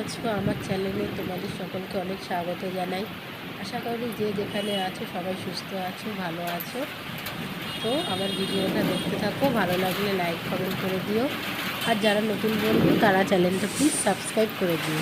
আছো? আমার চ্যানেলে তোমাদের সকলকে অনেক স্বাগত জানাই। আশা করি যে যেখানে আছো সবাই সুস্থ আছো, ভালো আছো। তো আমার ভিডিওটা দেখতে থাকো, ভালো লাগলে লাইক কমেন্ট করে দিও। আর যারা নতুন বন্ধু, তারা চ্যানেলটা প্লিজ সাবস্ক্রাইব করে দিও।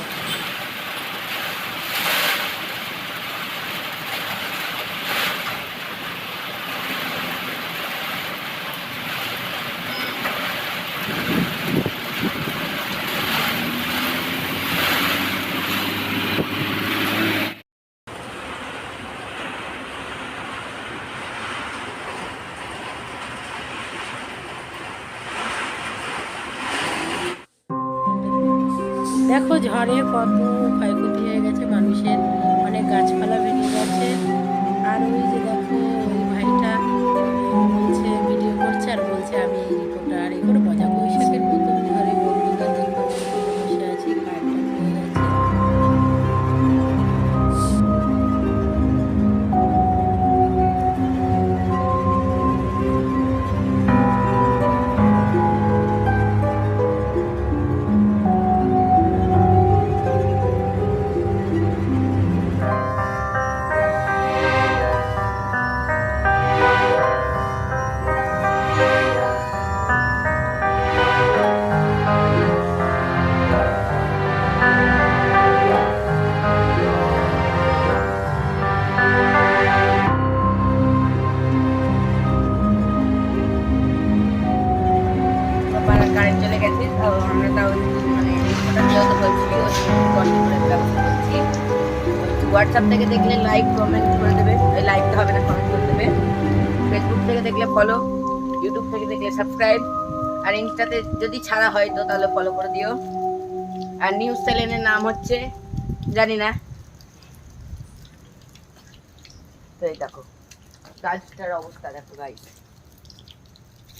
দেখো ঝড়ে কত ক্ষয়ক্ষতি হয়ে গেছে মানুষের। কারেন্ট চলে গেছে তাও আমরা তাও মানে যেহেতু বলছি হোয়াটসঅ্যাপ থেকে দেখলে লাইক কমেন্ট করে দেবে, এই লাইকটা হবে না কমেন্ট করে দেবে। ফেসবুক থেকে দেখলে ফলো ইউটিউব থেকে দেখলে সাবস্ক্রাইব আর ইনস্টাতে যদি ছাড়া হয় তো তাহলে ফলো করে দিও। আর নিউজ চ্যানেলের নাম হচ্ছে, জানি না। তো এই দেখো, গাছটার অবস্থা দেখো গাইস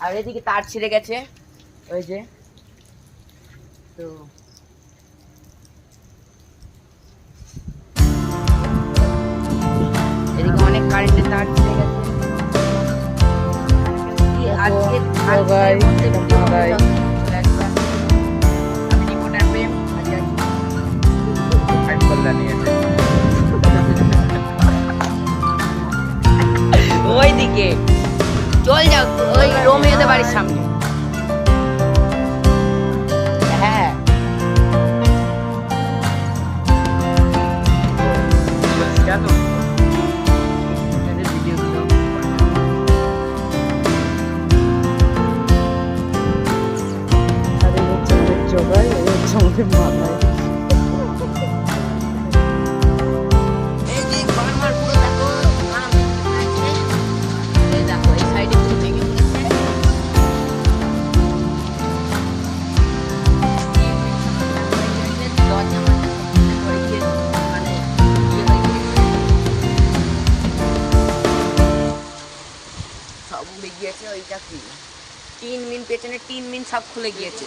আর এদিকে তার ছিঁড়ে গেছে। ওই যে তো এদিকে অনেক কারেন্টের তার গেছে। আজকে আজকে ওইদিকে। চল যাও ওই রোমিওদের বাড়ির সামনে। ইয়ে হয়ে গিয়েছে। সব উড়ে গিয়েছে, ওইটা কি? তিন মিন পেছনে তিন মিন সব খুলে গিয়েছে।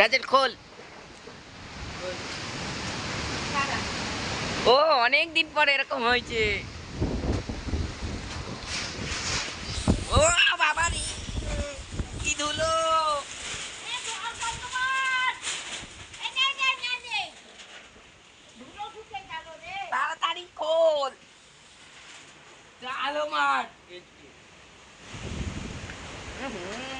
রাজের খোল। ও অনেক দিন পরে এরকম হয়েছে। ও বাবা রে কি ধুলো। তাড়াতাড়ি খোল। চালো মার। হুম।